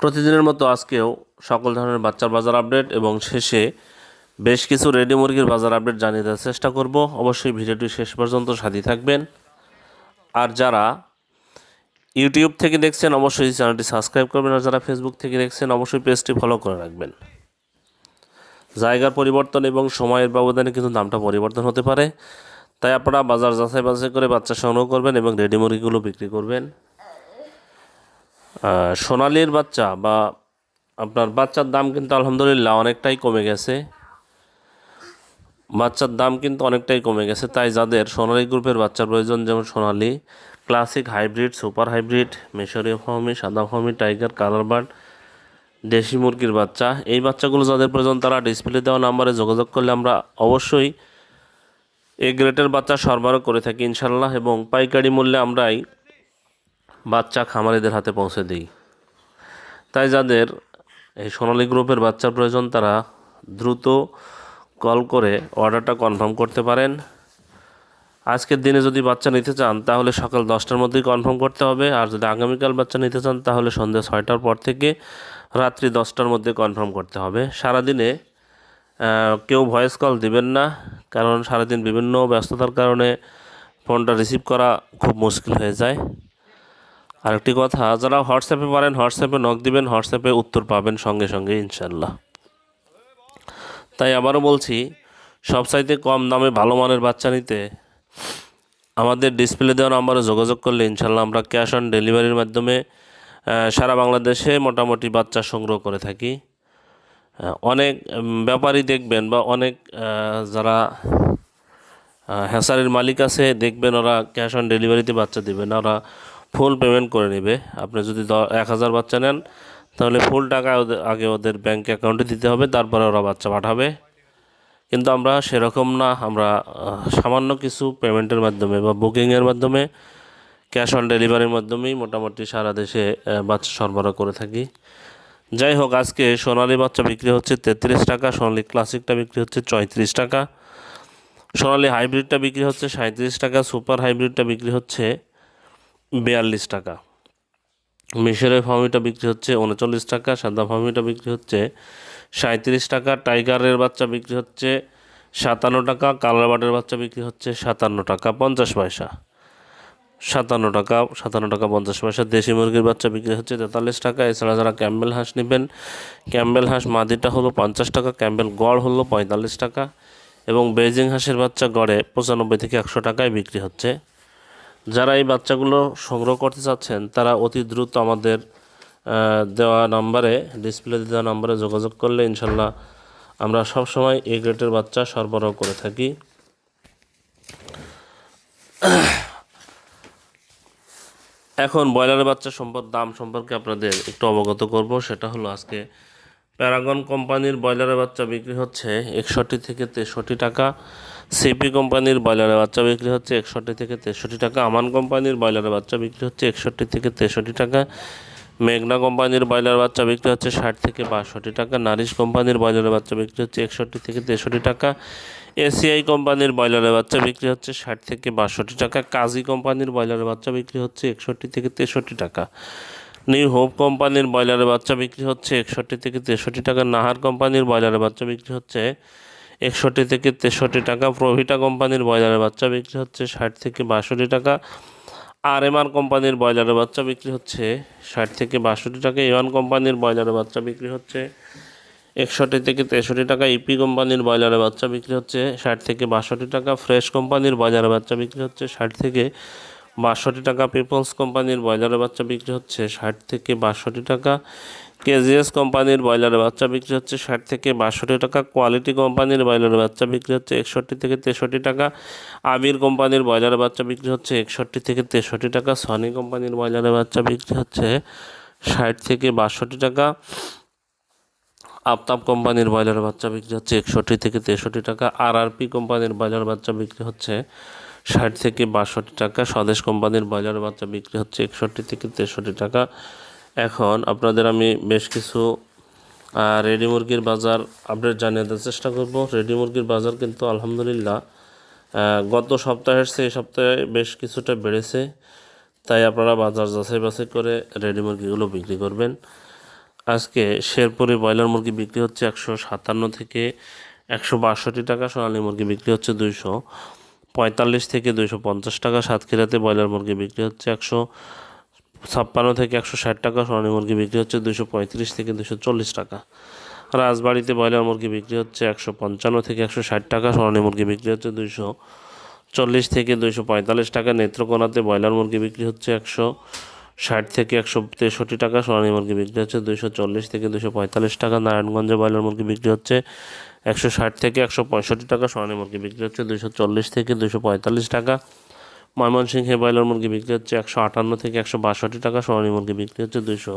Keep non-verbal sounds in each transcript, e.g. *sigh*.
প্রতিদিনের মতো আজকেও সকল ধরনের বাচ্চার বাজার আপডেট এবং শেষে বেশ কিছু রেডি মুরগির বাজার আপডেট জানিয়ে দেওয়ার চেষ্টা করব। অবশ্যই ভিডিওটি শেষ পর্যন্ত সাথী থাকবেন। আর যারা ইউটিউব থেকে দেখছেন, অবশ্যই চ্যানেলটি সাবস্ক্রাইব করবেন। আর যারা ফেসবুক থেকে দেখছেন, অবশ্যই পেজটি ফলো করে রাখবেন। জায়গার পরিবর্তন এবং সময়ের ব্যবধানে কিন্তু দামটা পরিবর্তন হতে পারে। তাই আপনারা বাজার যাচাই বাছাই করে বাচ্চা সংগ্রহ করবেন এবং রেডি মুরগিগুলো বিক্রি করবেন। সোনালির বাচ্চা বা আপনার বাচ্চার দাম কিন্তু আলহামদুলিল্লাহ অনেকটাই কমে গেছে। বাচ্চার দাম কিন্তু অনেকটাই কমে গেছে। তাই যাদের সোনালি গ্রুপের বাচ্চার প্রয়োজন, যেমন Sonali, classic hybrid, super hybrid, মিশরীয় ফার্মি সাদা ফার্মি টাইগার, কালার বার্ড, দেশি মুরগির বাচ্চা, এই বাচ্চাগুলো যাদের প্রয়োজন তারা ডিসপ্লে দেওয়া নাম্বারে যোগাযোগ করলে আমরা অবশ্যই এ গ্রেটের বাচ্চা সরবরাহ করে থাকি ইনশাল্লাহ এবং পাইকারি মূল্যে আমরাই বাচ্চা খামারিদের হাতে পৌঁছে দিই। তাই যাদের এই সোনালী গ্রুপের বাচ্চার প্রয়োজন, তারা দ্রুত কল করে অর্ডারটা কনফার্ম করতে পারেন। আজকের দিনে যদি বাচ্চা নিতে চান, তাহলে সকাল দশটার মধ্যেই কনফার্ম করতে হবে। আর যদি আগামীকাল বাচ্চা নিতে চান, তাহলে সন্ধ্যা ছয়টার পর থেকে রাত্রি দশটার মধ্যে কনফার্ম করতে হবে। সারাদিনে কেউ ভয়েস কল দিবেন না, কারণ সারাদিন বিভিন্ন ব্যস্ততার কারণে ফোনটা রিসিভ করা খুব মুশকিল হয়ে যায়। আরেকটি কথা, যারা হোয়াটসঅ্যাপে পারেন হোয়াটসঅ্যাপে নক দিবেন, হোয়াটসঅ্যাপে উত্তর পাবেন সঙ্গে সঙ্গে ইনশাল্লাহ তাই আবারও বলছি, সবচাইতে কম দামে ভালো মানের বাচ্চা নিতে আমাদের ডিসপ্লে দেওয়া নাম্বারে যোগাযোগ করলে ইনশাল্লাহ আমরা ক্যাশ অন ডেলিভারির মাধ্যমে সারা বাংলাদেশে মোটামুটি বাচ্চা সংগ্রহ করে থাকি। অনেক ব্যাপারী দেখবেন বা অনেক যারা হ্যাসারির মালিক আছে, দেখবেন ওরা ক্যাশ অন ডেলিভারিতে বাচ্চা দেবে না ওরা ফুল পেমেন্ট করে নেবে। আপনি যদি এক হাজার বাচ্চা নেন, তাহলে ফুল টাকা ওদের, আগে ওদের ব্যাঙ্ক অ্যাকাউন্টে দিতে হবে, তারপরে ওরা বাচ্চা পাঠাবে। কিন্তু আমরা সেরকম না, আমরা সামান্য কিছু পেমেন্টের মাধ্যমে বা বুকিংয়ের মাধ্যমে ক্যাশ অন ডেলিভারির মাধ্যমেই মোটামুটি সারা দেশে বাচ্চা সরবরাহ করে থাকি। যাই হোক, আজকে সোনালি বাচ্চা বিক্রি হচ্ছে তেত্রিশ টাকা, সোনালি ক্লাসিকটা বিক্রি হচ্ছে চৌত্রিশ টাকা। সোনালি হাইব্রিডটা বিক্রি হচ্ছে সাঁত্রিশ টাকা সুপার হাইব্রিডটা বিক্রি হচ্ছে বিয়াল্লিশ টাকা। মিশরের ফার্মিটা বিক্রি হচ্ছে উনচল্লিশ টাকা, সাদা ফার্মিটা বিক্রি হচ্ছে সাঁত্রিশ টাকা, টাইগারের বাচ্চা বিক্রি হচ্ছে সাতান্ন টাকা কালার বাটের বাচ্চা বিক্রি হচ্ছে সাতান্ন টাকা, পঞ্চাশ পয়সা। সাতান্ন টাকা সাতান্ন টাকা, পঞ্চাশ পয়সা। দেশি মুরগির বাচ্চা বিক্রি হচ্ছে তেতাল্লিশ টাকা। এছাড়া যারা ক্যাম্বেল হাঁস নেবেন, ক্যাম্বেল হাঁস মাদিটা হলো পঞ্চাশ টাকা, ক্যাম্বেল গড় হলো পঁয়তাল্লিশ টাকা এবং বেজিং হাঁসের বাচ্চা গড়ে পঁচানব্বই থেকে একশো টাকায় বিক্রি হচ্ছে। যারা এই বাচ্চাগুলো সংগ্রহ করতে চাচ্ছেন, তারা অতি দ্রুত আমাদের দেওয়া নাম্বারে, ডিসপ্লে দেওয়া নাম্বারে যোগাযোগ করলে ইনশাল্লাহ আমরা সবসময় এই গ্রেটের বাচ্চা সরবরাহ করে থাকি। এখন ব্রয়লারের বাচ্চা সম্পদ, দাম সম্পর্কে আপনাদের একটু অবগত করব। সেটা হলো আজকে প্যারাগন কোম্পানির ব্রয়লারের বাচ্চা বিক্রি হচ্ছে একষট্টি থেকে তেষট্টি টাকা। সিপি কোম্পানির ব্রয়লারের বাচ্চা বিক্রি হচ্ছে একষট্টি থেকে তেষট্টি টাকা, আমান কোম্পানির ব্রয়লারের বাচ্চা বিক্রি হচ্ছে একষট্টি থেকে তেষট্টি টাকা, মেঘনা কোম্পানির ব্রয়লার বাচ্চা বিক্রি হচ্ছে ষাট থেকে বাষট্টি টাকা, নারিশ কোম্পানির ব্রয়লারের বাচ্চা বিক্রি হচ্ছে একষট্টি থেকে তেষট্টি টাকা, এসিআই কোম্পানির ব্রয়লারের বাচ্চা বিক্রি হচ্ছে ষাট থেকে বাষট্টি টাকা, কাজী কোম্পানির ব্রয়লারের বাচ্চা বিক্রি হচ্ছে একষট্টি থেকে তেষট্টি টাকা, নিউ হোপ কোম্পানির ব্রয়লারের বাচ্চা বিক্রি হচ্ছে একষট্টি থেকে তেষট্টি টাকা, নাহার কোম্পানির ব্রয়লারের বাচ্চা বিক্রি হচ্ছে একষট্টি থেকে তেষট্টি টাকা। প্রভিটা কোম্পানির ব্রয়লারের বাচ্চা বিক্রি হচ্ছে ষাট থেকে বাষট্টি টাকা। আর এমআর কোম্পানির ব্রয়লারের বাচ্চা বিক্রি হচ্ছে ষাট থেকে বাষট্টি টাকা। এওয়ান কোম্পানির ব্রয়লারের বাচ্চা বিক্রি হচ্ছে একষট্টি থেকে তেষট্টি টাকা। ইপি কোম্পানির ব্রয়লারের বাচ্চা বিক্রি হচ্ছে ষাট থেকে বাষট্টি টাকা। ফ্রেশ কোম্পানির ব্রয়লারের বাচ্চা বিক্রি হচ্ছে ষাট থেকে বাষট্টি টাকা। পিপলস কোম্পানির ব্রয়লারের বাচ্চা বিক্রি হচ্ছে ষাট থেকে বাষট্টি টাকা। কেজিএস কোম্পানির ব্রয়লারের বাচ্চা বিক্রি হচ্ছে ষাট থেকে বাষট্টি টাকা, কোয়ালিটি কোম্পানির ব্রয়লারের বাচ্চা বিক্রি হচ্ছে একষট্টি থেকে তেষট্টি টাকা আবির কোম্পানির ব্রয়লারের বাচ্চা বিক্রি হচ্ছে একষট্টি থেকে তেষট্টি টাকা, সনি কোম্পানির ব্রয়লারের বাচ্চা বিক্রি হচ্ছে ষাট থেকে বাষট্টি টাকা, আফতাব কোম্পানির ব্রয়লার বাচ্চা বিক্রি হচ্ছে একষট্টি থেকে তেষট্টি টাকা আর আরপি কোম্পানির ব্রয়লার বাচ্চা বিক্রি হচ্ছে ষাট থেকে বাষট্টি টাকা, স্বদেশ কোম্পানির ব্রয়লার বাচ্চা বিক্রি হচ্ছে একষট্টি থেকে তেষট্টি টাকা এখন আপনাদের আমি বেশ কিছু রেডি মুরগির বাজার আপডেট জানিয়ে দেওয়ার চেষ্টা করব। রেডি মুরগির বাজার কিন্তু আলহামদুলিল্লাহ গত সপ্তাহের এই সপ্তাহে বেশ কিছুটা বেড়েছে। তাই আপনারা বাজার যাচাই বাছাই করে রেডি মুরগিগুলো বিক্রি করবেন। আজকে শেরপুরে ব্রয়লার মুরগি বিক্রি হচ্ছে একশো সাতান্ন থেকে একশো বাষট্টি টাকা, সোনালী মুরগি বিক্রি হচ্ছে দুইশো পঁয়তাল্লিশ থেকে দুইশো পঞ্চাশ টাকা, সাতক্ষীরাতে ব্রয়লার মুরগি বিক্রি হচ্ছে একশো ছাপ্পান্ন থেকে একশো ষাট টাকা সোনালী মুরগি বিক্রি হচ্ছে দুশো পঁয়ত্রিশ থেকে দুশো চল্লিশ টাকা। রাজবাড়িতে ব্রয়লার মুরগি বিক্রি হচ্ছে একশো পঞ্চান্ন থেকে একশো ষাট টাকা, সোনালী মুরগি বিক্রি হচ্ছে দুইশো চল্লিশ থেকে দুইশো পঁয়তাল্লিশ টাকা। নেত্রকোনাতে ব্রয়লার মুরগি বিক্রি হচ্ছে একশো ষাট থেকে একশো তেষট্টি টাকা, সোনালী মুরগি বিক্রি হচ্ছে দুইশো চল্লিশ থেকে দুশো পঁয়তাল্লিশ টাকা। নারায়ণগঞ্জে ব্রয়লার মুরগি বিক্রি হচ্ছে একশো ষাট থেকে একশো পঁয়ষট্টি টাকা, সোনালী মুরগি বিক্রি হচ্ছে দুশো চল্লিশ থেকে দুশো পঁয়তাল্লিশ টাকা। ময়মনসিংহে ব্রয়লার মুরগি বিক্রি হচ্ছে একশো আটান্ন থেকে একশো বাষট্টি টাকা, সোনালী মুরগি বিক্রি হচ্ছে দুশো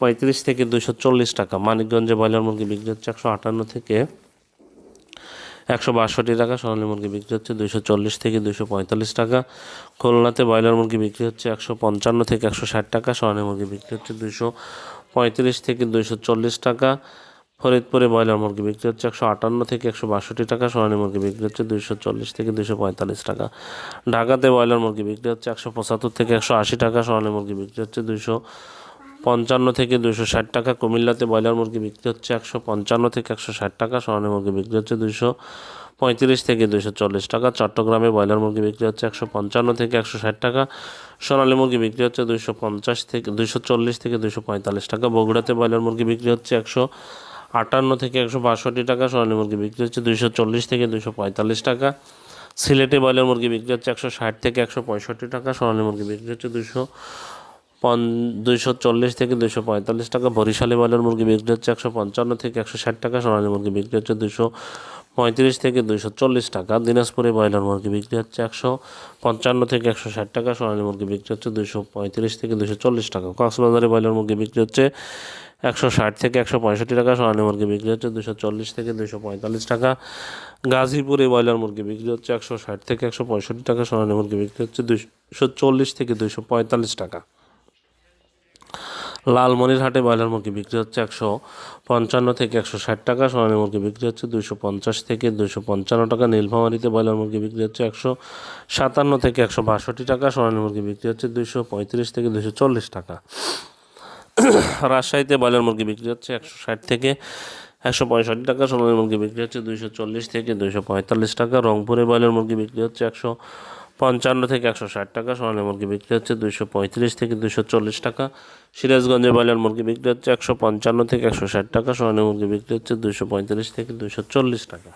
পঁয়ত্রিশ থেকে দুশো চল্লিশ টাকা। মানিকগঞ্জে ব্রয়লার মুরগি বিক্রি হচ্ছে একশো আটান্ন থেকে একশো বাষট্টি টাকা, সোনালী মুরগি বিক্রি হচ্ছে দুশো চল্লিশ থেকে দুশো পঁয়তাল্লিশ টাকা। খুলনাতে ব্রয়লার মুরগি বিক্রি হচ্ছে একশো পঞ্চান্ন থেকে একশো ষাট টাকা, সোনালী মুরগি বিক্রি হচ্ছে দুশো পঁয়ত্রিশ থেকে দুশো চল্লিশ টাকা। ফরিদপুরে ব্রয়লার মুরগি বিক্রি হচ্ছে একশো আটান্ন থেকে একশো বাষট্টি টাকা, সোনালী মুরগি বিক্রি হচ্ছে দুশো চল্লিশ থেকে দুশো পঁয়তাল্লিশ টাকা। ঢাকাতে ব্রয়লার মুরগি বিক্রি হচ্ছে একশো পঁচাত্তর থেকে একশো আশি টাকা, সোনালী মুরগি বিক্রি হচ্ছে দুশো পঞ্চান্ন থেকে দুশো ষাট টাকা। কুমিল্লাতে ব্রয়লার মুরগি বিক্রি হচ্ছে একশো পঞ্চান্ন থেকে একশো ষাট টাকা, সোনালী মুরগি বিক্রি হচ্ছে দুশো পঁয়ত্রিশ থেকে দুশো চল্লিশ টাকা। চট্টগ্রামে ব্রয়লার মুরগি বিক্রি হচ্ছে একশো পঞ্চান্ন থেকে একশো ষাট টাকা, সোনালী মুরগি বিক্রি হচ্ছে দুশো পঞ্চাশ থেকে দুশো চল্লিশ থেকে দুশো পঁয়তাল্লিশ টাকা। বগুড়াতে ব্রয়লার মুরগি বিক্রি হচ্ছে একশো আটান্ন থেকে একশো বাষট্টি টাকা, সোনালী মুরগি বিক্রি হচ্ছে দুশো চল্লিশ থেকে দুশো পঁয়তাল্লিশ টাকা। সিলেটে ব্রয়লার মুরগি বিক্রি হচ্ছে একশো ষাট থেকে একশো পঁয়ষট্টি টাকা, সোনালী মুরগি বিক্রি হচ্ছে দুশো পন দুইশো চল্লিশ থেকে দুশো পঁয়তাল্লিশ টাকা। বরিশালে ব্রয়লার মুরগি বিক্রি হচ্ছে একশো পঞ্চান্ন থেকে একশো ষাট টাকা, সোনালী মুরগি বিক্রি হচ্ছে দুশো পঁয়ত্রিশ থেকে দুশো চল্লিশ টাকা। দিনাজপুরে ব্রয়লার মুরগি বিক্রি হচ্ছে একশো পঞ্চান্ন থেকে একশো ষাট টাকা, সোনালী মুরগি বিক্রি হচ্ছে দুশো পঁয়ত্রিশ থেকে দুশো চল্লিশ টাকা। কক্সবাজারে ব্রয়লার মুরগি বিক্রি হচ্ছে একশো ষাট থেকে একশো পঁয়ষট্টি টাকা সোনালী মুরগি বিক্রি হচ্ছে দুশো চল্লিশ থেকে দুশো পঁয়তাল্লিশ টাকা। গাজীপুরে ব্রয়লার মুরগি বিক্রি হচ্ছে একশো ষাট থেকে একশো পঁয়ষট্টি টাকা, সোনালী মুরগি বিক্রি হচ্ছে দুশো চল্লিশ থেকে দুশো পঁয়তাল্লিশ টাকা। লালমনিরহাটে ব্রয়লার মুরগি বিক্রি হচ্ছে একশো পঞ্চান্ন থেকে একশো ষাট টাকা, সোনালী মুরগি বিক্রি হচ্ছে দুশো পঞ্চাশ থেকে দুশো পঞ্চান্ন টাকা। নীলফামারিতে ব্রয়লার মুরগি বিক্রি হচ্ছে একশো সাতান্ন থেকে একশো বাষট্টি টাকা, সোনালী মুরগি বিক্রি হচ্ছে দুশো পঁয়ত্রিশ থেকে দুশো চল্লিশ টাকা। *coughs* রাজশাহীতে ব্রয়লার মুরগি বিক্রি হচ্ছে একশো ষাট থেকে একশো পঁয়ষট্টি টাকা, সোনালী মুরগি বিক্রি হচ্ছে দুইশো চল্লিশ থেকে দুইশো পঁয়তাল্লিশ টাকা, রংপুরে ব্রয়লার মুরগি বিক্রি হচ্ছে একশো পঞ্চান্ন থেকে একশো ষাট টাকা, সোনালী মুরগি বিক্রি হচ্ছে দুইশো পঁয়ত্রিশ থেকে দুইশো চল্লিশ টাকা, সিরাজগঞ্জে ব্রয়লার মুরগি বিক্রি হচ্ছে একশো পঞ্চান্ন থেকে একশো ষাট টাকা, সোনালী মুরগি বিক্রি হচ্ছে দুইশো পঁয়ত্রিশ থেকে দুইশো চল্লিশ টাকা।